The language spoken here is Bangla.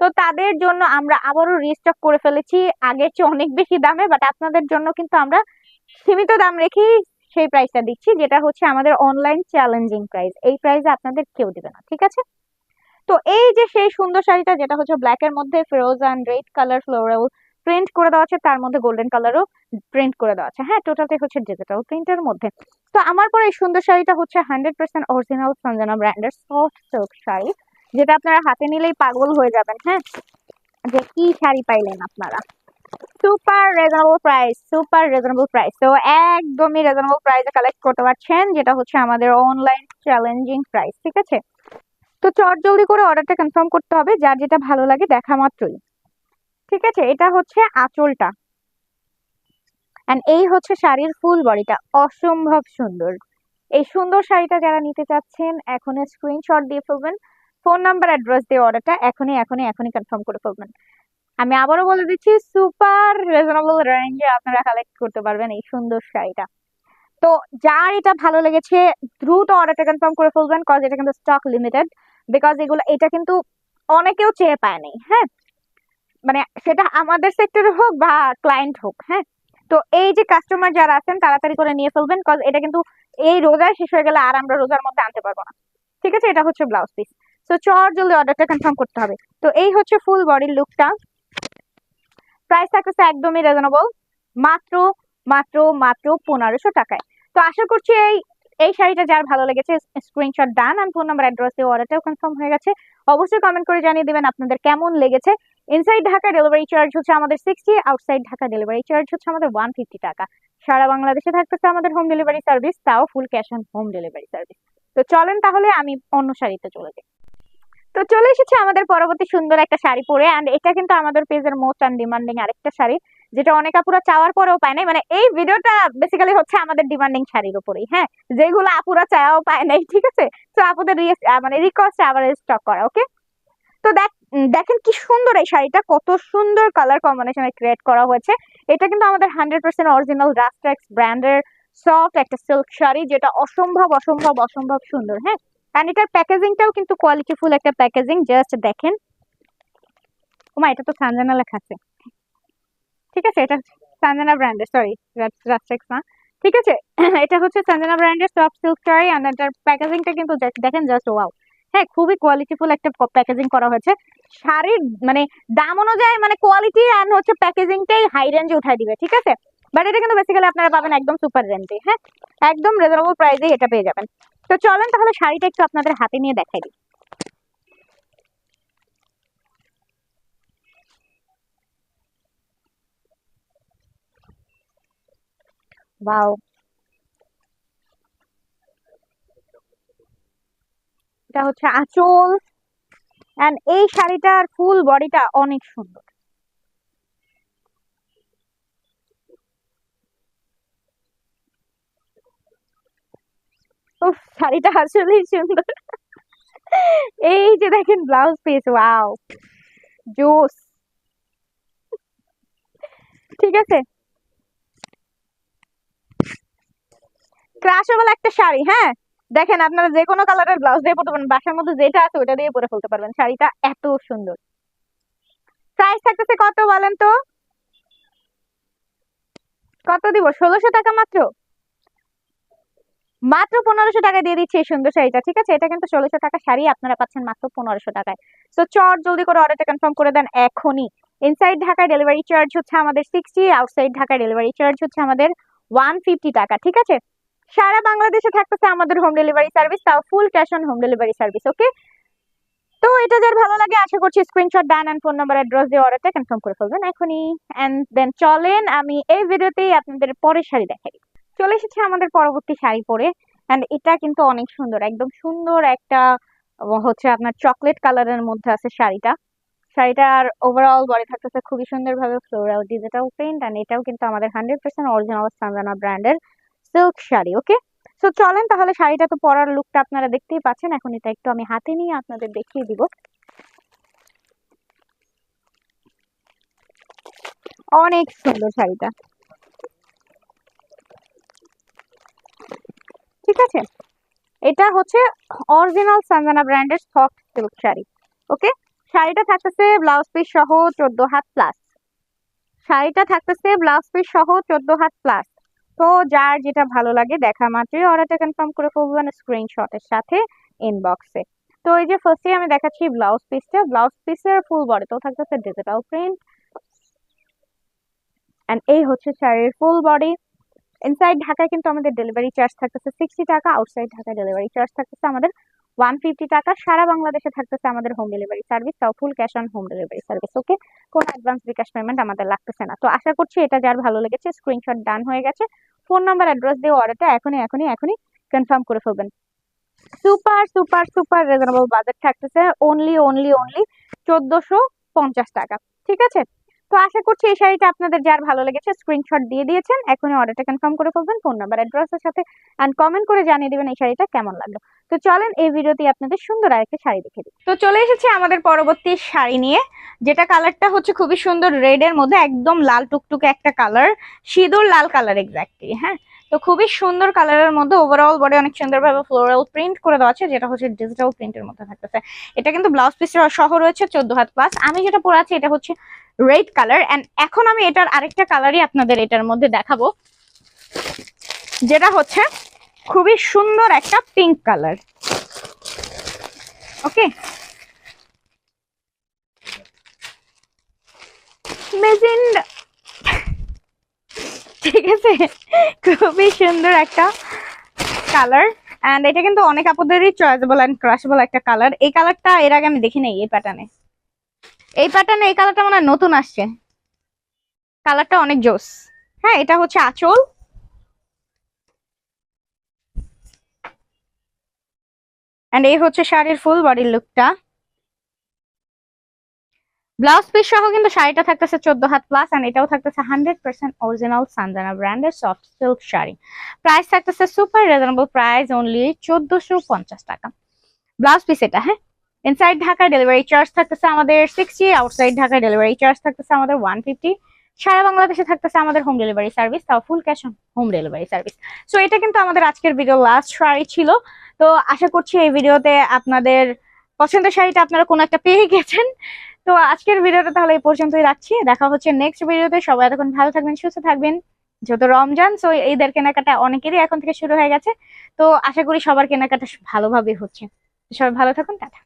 তো তাদের জন্য আমরা আবারও রিস্টক করে ফেলেছি। আগের চেয়ে অনেক বেশি দামে বাট আপনাদের জন্য কিন্তু আমরা সীমিত দাম রেখেই সেই প্রাইসটা দিচ্ছি, যেটা হচ্ছে আমাদের অনলাইন চ্যালেঞ্জিং প্রাইস এই প্রাইসে আপনাদের কেউ দিবে না, ঠিক আছে? তো এই যে সেই সুন্দর শাড়িটা, যেটা হচ্ছে ব্ল্যাক এর মধ্যে Firoz and red colour floral print করে দেওয়া আছে, তার মধ্যে গোল্ডেন কালারও প্রিন্ট করে দেওয়া আছে। হ্যাঁ টোটালটাই হচ্ছে ডিজিটাল প্রিন্টের মধ্যে। তো আমার পরে এই সুন্দর শাড়িটা হচ্ছে হান্ড্রেড পার্সেন্ট অরিজিনাল সঞ্জনা ব্র্যান্ডের সফট সিল্ক শাড়ি, যেটা আপনারা হাতে নিলেই পাগল হয়ে যাবেন। হ্যাঁ যে কি শাড়ি পাইলেন আপনারা? Super reasonable price super reasonable price তো একদমই রিজনেবল প্রাইসে কালেক্ট করতে পারছেন, যেটা হচ্ছে আমাদের অনলাইন চ্যালেঞ্জিং প্রাইস ঠিক আছে? তো চট জলদি করে অর্ডারটা কনফার্ম করতে হবে, যার যেটা ভালো লাগে দেখা মাত্রই। ঠিক আছে? এটা হচ্ছে আঁচলটা। এই হচ্ছে শাড়ির ফুল বডিটা অসম্ভব সুন্দর। এই সুন্দর শাড়িটা যারা নিতে চাচ্ছেন, এখনই স্ক্রিনশট দিয়ে ফেলবেন। ফোন নাম্বার অ্যাড্রেস দিয়ে অর্ডারটা এখনই এখনই এখনই কনফার্ম করে ফেলবেন। আমি আবারও বলে দিচ্ছি সুপার রিজনেবল রেঞ্জে আপনারা কালেক্ট করতে পারবেন এই সুন্দর শাড়িটা। তো যার এটা ভালো লেগেছে, দ্রুত অর্ডারটা কনফার্ম করে ফেলবেন কজ এটা কিন্তু স্টক লিমিটেড বিকজ এগুলো, এটা কিন্তু অনেকেও চেয়ে পায় নাই হ্যাঁ? মানে সেটা আমাদের সেক্টরে হোক বা ক্লায়েন্ট হোক হ্যাঁ? তো এই যে কাস্টমার যারা আছেন, তাড়াতাড়ি করে নিয়ে ফেলবেন কজ এটা কিন্তু এই রোজায় শেষ হয়ে গেলে আর আমরা রোজার মধ্যে আনতে পারব না। ঠিক আছে? এটা হচ্ছে ব্লাউজ পিস তো চট, জলদি অর্ডারটা কনফার্ম করতে হবে। তো এই হচ্ছে ফুল বডির লুকটা প্রাইস থাকতেছে একদমই রিজনেবল মাত্র মাত্র মাত্র পনেরোশো টাকায়। তো আশা করছি এই এই শাড়িটা যার ভালো লেগেছে স্ক্রিনশট ডান আর ফোন নাম্বার অ্যাড্রেস দিয়ে অর্ডারটাও কনফার্ম হয়ে গেছে। অবশ্যই কমেন্ট করে জানিয়ে দেবেন আপনাদের কেমন লেগেছে। ইনসাইড ঢাকা ডেলিভারি চার্জ হচ্ছে আমাদের sixty outside Dhaka delivery charge হচ্ছে আমাদের ওয়ান ফিফটি টাকা। সারা বাংলাদেশে থাকতেছে আমাদের হোম ডেলিভারি সার্ভিস তাও full cash on home delivery service তো চলেন তাহলে আমি অন্য শাড়িতে চলে যাই। তো চলে এসেছে আমাদের পরবর্তী সুন্দর একটা শাড়ি পরে অ্যান্ড এটা কিন্তু আমাদের পেজের মোস্ট আনডিমান্ডিং আরেকটা শাড়ি, যেটা অনেক আপুরা চাওয়ার পরেও পায় নাই। মানে এই ভিডিওটা বেসিক্যালি হচ্ছে আমাদের ডিমান্ডিং শাড়ির উপরেই হ্যাঁ? যেগুলো আপুরা চাওয়াও পায় নাই, ঠিক আছে? তো আপুদের মানে রিকোয়েস্ট আবার স্টক করা ওকে তো দেখ দেখেন কি সুন্দর এই শাড়িটা, কত সুন্দর কালার কম্বিনেশনে ক্রিয়েট করা হয়েছে। এটা কিন্তু আমাদের হান্ড্রেড পার্সেন্ট অরিজিনাল রাস্ট্রেক্স ব্র্যান্ডের সফট একটা সিল্ক শাড়ি, যেটা অসম্ভব অসম্ভব অসম্ভব সুন্দর হ্যাঁ? অ্যান্ড এটার প্যাকেজিংটাও কিন্তু কোয়ালিটিফুল একটা প্যাকেজিং জাস্ট দেখেন। ওমা, এটা তো সানজানা লেখা আছে ঠিক আছে, এটা সানজানা ব্র্যান্ডের সরি রাস্ট্রেক্স না ঠিক আছে, এটা হচ্ছে সানজানা ব্র্যান্ডের সফট সিল্ক শাড়ি অ্যান্ড এটার প্যাকেজিংটা কিন্তু দেখেন জাস্ট ওয়াও হ্যাঁ খুবই কোয়ালিটিফুল একটা প্যাকেজিং করা হয়েছে। শাড়ির মানে দাম অনুযায়ী মানে কোয়ালিটি অ্যান্ড হচ্ছে প্যাকেজিংটাই হাই রেঞ্জে উঠাই দিবে, ঠিক আছে? বাট এটা কিন্তু বেসিক্যালি আপনারা পাবেন একদম সুপার রেঞ্জে হ্যাঁ? একদম রিজনেবল প্রাইসে এটা পেয়ে যাবেন। তো চলেন তাহলে শাড়িটা একটু আপনাদের হাতে নিয়ে দেখাই দিই। এটা হচ্ছে আঁচল। এন্ড এই শাড়িটার ফুল বডিটা অনেক সুন্দর। শাড়িটা আসলেই সুন্দর। এই যে দেখেন ব্লাউজ পিস ওয়াও জোস। ঠিক আছে? ক্রাশেবল একটা শাড়ি হ্যাঁ? দেখেন আপনারা যে কোনো কালারের ব্লাউজ দিয়ে পরতে পারেন, বাসার মধ্যে যেটা আছে ওটা দিয়ে পরে ফেলতে পারবেন। শাড়িটা এত সুন্দর। প্রাইস থাকতেছে কত বলেন তো? কত দিব? ষোলোশো টাকা মাত্র? মাত্র পনেরোশো টাকা দিয়ে দিচ্ছি এই সুন্দর শাড়িটা, ঠিক আছে? এটা কিন্তু ষোলোশো টাকা শাড়ি, আপনারা পাচ্ছেন মাত্র পনেরোশো টাকায়। তো চট, জলদি করে অর্ডারটা কনফার্ম করে দেন এখনই। ইনসাইড ঢাকায় ডেলিভারি চার্জ হচ্ছে আমাদের সিক্সটি আউটসাইড ঢাকায় ডেলিভারি চার্জ হচ্ছে আমাদের ওয়ান ফিফটি টাকা, ঠিক আছে? সারা বাংলাদেশে থাকতেছে আমাদের হোম ডেলিভারি সার্ভিস তাও full cash on home delivery service okay তো এটা যার ভালো লাগে, আশা করছি screenshot done and phone number address দিয়ে অর্ডারটা কনফার্ম করে ফেলবেন এখনই। অ্যান্ড দেন চলেন, আমি এই ভিডিওতেই আপনাদের পরের শাড়ি দেখাই। চলে এসেছে আমাদের পরবর্তী শাড়ি পরে। অ্যান্ড এটা কিন্তু অনেক সুন্দর, একদম সুন্দর একটা হচ্ছে আপনার চকলেট কালারের মধ্যে আছে শাড়িটা। শাড়িটার ওভারঅল বডি থাকতেছে খুবই সুন্দরভাবে ফ্লোরাল ডিজিটাল প্রিন্ট অ্যান্ড এটাও কিন্তু আমাদের হান্ড্রেড পার্সেন্ট অরিজিনাল সানজানা ব্র্যান্ডের সিল্ক শাড়ি ওকে সো চলেন তাহলে শাড়িটা তো পরার লুকটা আপনারা দেখতেই পাচ্ছেন, এখন এটা একটু আমি হাতে নিয়ে আপনাদের দেখিয়ে দিব। অনেক সুন্দর শাড়িটা। ঠিক আছে? এটা হচ্ছে অরিজিনাল সানজানা ব্র্যান্ডের সফট সিল্ক শাড়ি ওকে শাড়িটা থাকতেছে ব্লাউজ পিস সহ চোদ্দ হাত প্লাস শাড়িটা থাকতেছে ব্লাউজ পিস সহ চোদ্দ হাত প্লাস তো যার যেটা ভালো লাগে দেখা মাত্রই অর্ডারটা কনফার্ম করে ফেলবেন স্ক্রিনশটের সাথে ইনবক্সে তো এই যে ফার্স্টে আমি দেখাচ্ছি ব্লাউজ পিসটা ব্লাউজ পিসের ফুল বডিতেও থাকতেছে ডিজিটাল প্রিন্ট এন্ড এই হচ্ছে শাড়ির ফুল বডি ইনসাইড ঢাকায় কিন্তু আমাদের ডেলিভারি চার্জ থাকতেছে সিক্সটি টাকা আউটসাইড ঢাকায় ডেলিভারি চার্জ থাকতেছে আমাদের ওয়ান ফিফটি টাকা, সারা বাংলাদেশে থাকতেছে আমাদের হোম ডেলিভারি সার্ভিস তাও full cash on home delivery service okay কোনো অ্যাডভান্স বিকাশ পেমেন্ট আমাদের লাগতেছে না। তো আশা করছি এটা যার ভালো লেগেছে স্ক্রিনশট ডান হয়ে গেছে। ফোন নাম্বার অ্যাড্রেস দিয়ে অর্ডারটা এখনই এখনই এখনই কনফার্ম করে ফেলবেন। Super super super reasonable budget থাকতেছে অনলি অনলি অনলি চোদ্দশো পঞ্চাশ টাকা, ঠিক আছে? তো আশা করছি এই শাড়িটা আপনাদের যার ভালো লেগেছে স্ক্রিনশট দিয়ে দিয়েছেন। এখনই অর্ডারটা কনফার্ম করে ফেলবেন ফোন নাম্বার অ্যাড্রেসের সাথে অ্যান্ড কমেন্ট করে জানিয়ে দেবেন এই শাড়িটা কেমন লাগল। তো চলেন এই ভিডিওতে আপনাদের সুন্দর আরেকটা শাড়ি দেখে দিই। তো চলে এসেছি আমাদের পরবর্তী শাড়ি নিয়ে, যেটা কালারটা হচ্ছে খুবই সুন্দর রেড এর মধ্যে একদম লাল টুকটুকে একটা কালার সিঁদুর লাল কালার এক্স্যাক্টলি হ্যাঁ? তো খুবই সুন্দর কালারের মধ্যে ওভারঅল বডি অনেক সুন্দরভাবে ফ্লোরাল প্রিন্ট করে দেওয়া আছে, যেটা হচ্ছে ডিজিটাল প্রিন্টের মধ্যে থাকতেছে। এটা কিন্তু ব্লাউজ পিস সহ রয়েছে চোদ্দ হাত প্লাস আমি যেটা পরে আছি এটা হচ্ছে রেড কালার এন্ড এখন আমি এটার আরেকটা কালারই আপনাদের এটার মধ্যে দেখাবো। যেটা হচ্ছে খুবই সুন্দর একটা পিঙ্ক কালার ওকে মেজেন্ডা আছে খুবই সুন্দর একটা কালার এন্ড এটা কিন্তু অনেক আপুদেরই চয়েসেবল এন্ড ক্রাশেবল একটা কালার এই কালারটা এর আগে আমি দেখি নাই এই প্যাটার্নে এই প্যাটার্নে এই কালারটা মানে নতুন আসছে। কালারটা অনেক জোস। হ্যাঁ এটা হচ্ছে আঁচল। অ্যান্ড এই হচ্ছে শাড়ির ফুল বডির লুকটা ব্লাউজ পিস সহ কিন্তু শাড়িটা থাকতেছে চোদ্দ হাত প্লাস এন্ড এটাও থাকতেছে হান্ড্রেড পার্সেন্ট অরিজিনাল সানজানা ব্র্যান্ডের সফট সিল্ক শাড়ি। প্রাইস থাকতেছে সুপার রিজনেবল প্রাইস অনলি চোদ্দশো পঞ্চাশ টাকা। ব্লাউজ পিস এটা হ্যাঁ? ইনসাইড ঢাকা ডেলিভারি চার্জ থাকতেছে আমাদের sixty outside Dhaka delivery charge থাকতেছে আমাদের ওয়ান ফিফটি সারা বাংলাদেশে থাকতেছে আমাদের হোম ডেলিভারি সার্ভিস তাও full cash on home delivery service so এটা কিন্তু আমাদের আজকের ভিডিও লাস্ট শাড়ি ছিল। তো, আশা করছি এই ভিডিওতে আপনাদের পছন্দের শাড়িটা আপনারা কোনো একটা পেয়ে গেছেন। তো আজকের ভিডিওটা তাহলে এই পর্যন্তই রাখছি। দেখা হচ্ছে নেক্সট ভিডিওতে। সবাই এতক্ষণ ভালো থাকবেন, সুস্থ থাকবেন। যেহেতু রমজান সো এইদের কেনাকাটা অনেকেরই এখন থেকে শুরু হয়ে গেছে। তো আশা করি সবার কেনাকাটা ভালোভাবে হচ্ছে। সবাই ভালো থাকুন, টাটা।